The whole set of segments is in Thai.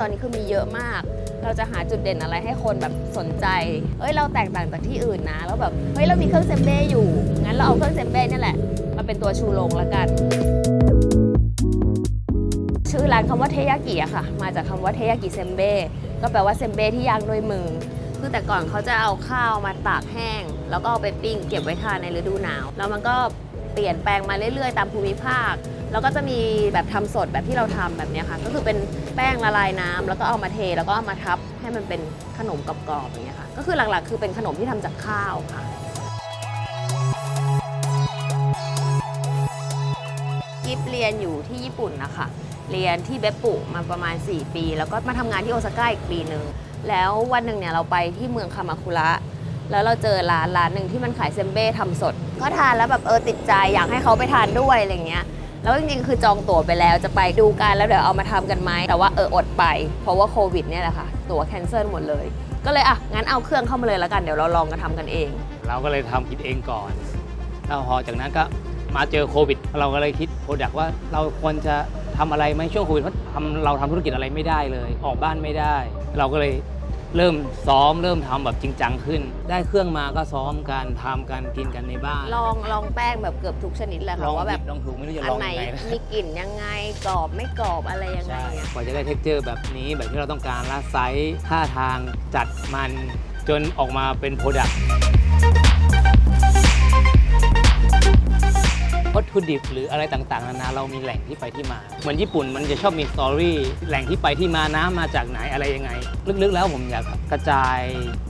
ตอนนี้คือมีเยอะมาก เราจะหาจุดเด่นอะไรให้คนแบบสนใจ เอ้ยเราแตกต่างจากที่อื่นนะ แล้วแบบ เฮ้ยเรามีเครื่องเซมเบ้อยู่ งั้นเราเอาเครื่องเซมเบ้นี่แหละมาเป็นตัวชูโรงละกัน ชื่อร้านคำว่าเทยากิอะค่ะ มาจากคำว่าเทยากิเซมเบ้ ก็แปลว่าเซมเบ้ที่ย่างด้วยมือ คือแต่ก่อนเขาจะเอาข้าวมาตากแห้ง แล้วก็เอาไปปิ้งเก็บไว้ทานในฤดูหนาว แล้วมันก็เปลี่ยนแปลงมาเรื่อยๆ ตามภูมิภาค แล้วก็จะมีแบบทำสดแบบที่เราทำแบบนี้ค่ะ ก็คือเป็นแป้งละลายน้ำแล้วก็เอามาเทแล้วก็เอามาทับให้มันเป็นขนมกรอบๆอย่างเงี้ยค่ะ ก็คือหลักๆ คือเป็นขนมที่ทำจากข้าวค่ะกิฟเรียนอยู่ที่ญี่ปุ่นนะคะเรียนที่เบปปุมาประมาณ 4 ปี แล้วก็มาทำงานที่โอซาก้าอีกปีหนึ่งแล้ววันหนึ่งเนี่ยเราไปที่เมืองคามาคุระแล้วเราเจอร้านร้านหนึ่งที่มันขายเซมเบ้ทำสด ก็ทานแล้วแบบเออติดใจอยากให้เขาไปทานด้วยอะไรเงี้ย แล้วจริงๆ คือจองตั๋วไปแล้วจะไปดูกันแล้วเดี๋ยวเอามาทำกันไหมแต่ว่าเอออดไป เพราะว่าโควิดเนี่ยแหละค่ะ ตั๋วแคนเซิลหมดเลย ก็เลยอะงั้นเอาเครื่องเข้ามาเลยแล้วกันเดี๋ยวเราลองกันทำกันเอง เราก็เลยทำกินเองก่อนแล้วพอจากนั้นก็มาเจอโควิด เราก็เลยคิดโปรดักว่าเราควรจะทำอะไรไหมช่วงโควิดเพราะทำเราทำธุรกิจอะไรไม่ได้เลย ออกบ้านไม่ได้ เราก็เลย เริ่มซ้อมเริ่มทำแบบจริงจังขึ้น ได้เครื่องมาก็ซ้อมกันทำกันกินกันในบ้านลองลองแป้งแบบเกือบทุกชนิดแหละลค่ะองว่าแบแบบบลองถูกไม่รู้จะอัลนองไหนยังไงนะมีกลิ่นยังไงกรอบไม่กรอบอะไรยังไงใช่อะกว่าจะได้เท็กเจอร์แบบนี้แบบที่เราต้องการและไซส์ท่าทางจัดมันจนออกมาเป็นโปรดักต์ ถุดิบหรืออะไรต่างๆนานาเรามีแหล่งที่ไปที่มา เหมือนญี่ปุ่นมันจะชอบมีสตอรี่แหล่งที่ไปที่มาน้ำมาจากไหนอะไรยังไง ลึกๆแล้วผมอยากกระจาย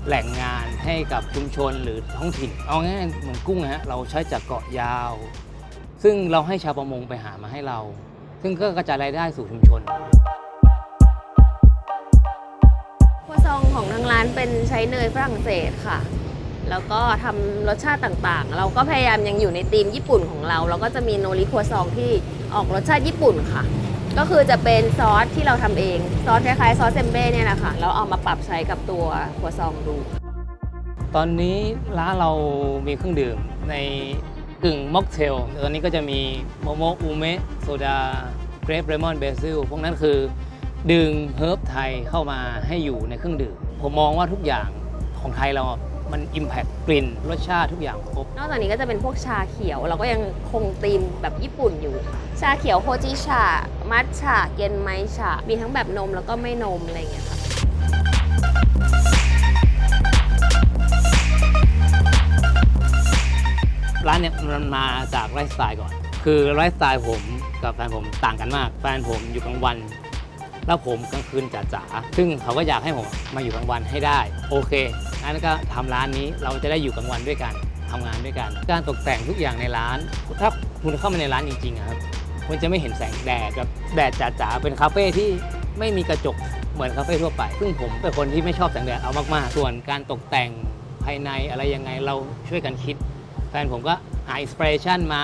แหล่งงานให้กับชุมชนหรือท้องถิ่น เอาง่ายๆเหมือนกุ้งนะฮะเราใช้จากเกาะยาว ซึ่งเราให้ชาวประมงไปหามาให้เรา ซึ่งก็กระจายรายได้สู่ชุมชนครัวซองของทางร้านเป็นใช้เนยฝรั่งเศสค่ะ แล้วก็ทำรสชาติต่างๆ เราก็พยายามยังอยู่ในธีมญี่ปุ่นของเรา เราก็จะมีโนริครัวซองที่ออกรสชาติญี่ปุ่นค่ะ ก็คือจะเป็นซอสที่เราทำเองซอสคล้ายๆซอสเซมเบ้เนี่ยแหละคะแล้วเอามาปรับใช้กับตัวครัวซองดู ตอนนี้ร้านเรามีเครื่องดื่มในกึ่งม็อกเทลตอนนี้ก็จะมีโมโมอูเมะโซดาเกรปเรมอนเบซิลพวกนั้นคือดึงเฮิร์บไทยเข้ามาให้อยู่ในเครื่องดื่ม ผมมองว่าทุกอย่างของไทยเรา มันอิมแพ t กลิ่นรสชาติทุกอย่างครบ นอกจากนี้ก็จะเป็นพวกชาเขียว เราก็ยังคงธีมแบบญี่ปุ่นอยู่ชาเขียวโฮจิชา มัทฉะเกนไมชามีทั้งแบบนมแล้วก็ไม่นมอะไรอย่างเงี้ยค่ะ ร้านเนี่ยมันมาจากไลฟ์สไตล์ก่อน คือไลฟ์สไตล์ผมกับแฟนผมต่างกันมาก แฟนผมอยู่กลางวัน แล้วผมกลางคืนจ๋าๆซึ่งเขาก็อยากให้ผมมาอยู่กลางวันให้ได้ โอเค งั้นก็ทำร้านนี้เราจะได้อยู่กลางวันด้วยกันทำงานด้วยกัน การตกแต่งทุกอย่างในร้าน ถ้าคุณเข้ามาในร้านจริงๆครับคุณจะไม่เห็นแสงแดดแบบแดดจ๋าๆเป็นคาเฟ่ที่ไม่มีกระจกเหมือนคาเฟ่ทั่วไป ซึ่งผมเป็นคนที่ไม่ชอบแสงแดดเอามากๆ ส่วนการตกแต่งภายในอะไรยังไงเราช่วยกันคิด แฟนผมก็หาอินสปิเรชันมา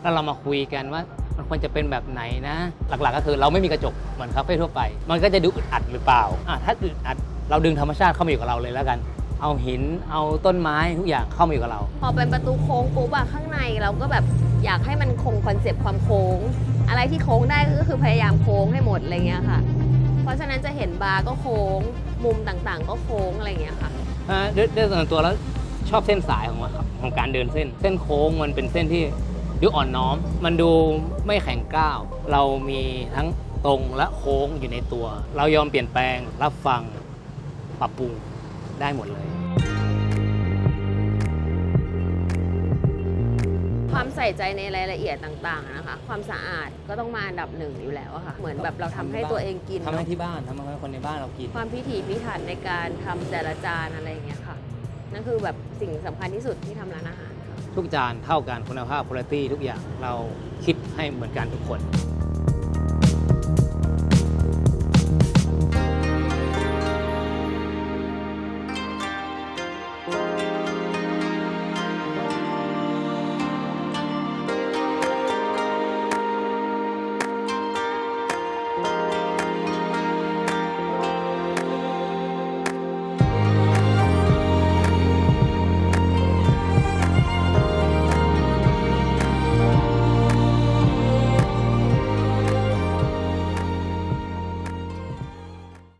แล้วเรามาคุยกันว่ามันควรจะเป็นแบบไหนนะ หลักๆก็คือเราไม่มีกระจกเหมือนคาเฟ่ทั่วไป มันก็จะดูอึดอัดหรือเปล่าอะถ้าอึดอัดเราดึงธรรมชาติเข้ามาอยู่กับเราเลยแล้วกัน เอาหินเอาต้นไม้ทุกอย่างเข้ามาอยู่กับเรา พอเป็นประตูโค้งปุ๊บอะข้างในเราก็แบบอยากให้มันคงคอนเซปต์ความโค้ง อะไรที่โค้งได้ก็คือพยายามโค้งให้หมดอะไรเงี้ยค่ะ เพราะฉะนั้นจะเห็นบาร์ก็โค้ง มุมต่างๆ ก็โค้งอะไรเงี้ยค่ะอ่าด้วยด้วยส่วนตัวแล้วชอบเส้นสายของมันครับของการเดินเส้น เส้นโค้งมันเป็นเส้นที่ดูอ่อนน้อม มันดูไม่แข็งก้าว เรามีทั้งตรงและโค้งอยู่ในตัว เรายอมเปลี่ยนแปลงรับฟังปรับปรุง ได้หมดเลย ความใส่ใจในรายละเอียดต่างๆนะคะ ความสะอาดก็ต้องมาอันดับหนึ่งอยู่แล้วอะค่ะ เหมือนแบบเราทำให้ตัวเองกินทำให้เนาะที่บ้านทำให้คนในบ้านเรากิน ความพิถีพิถันในการทำแต่ละจานอะไรเงี้ยค่ะ นั่นคือแบบสิ่งสำคัญที่สุดที่ทำร้านอาหารค่ะ ทุกจานเท่ากันคุณภาพคุณภาพทุกอย่างเราคิดให้เหมือนกันทุกคน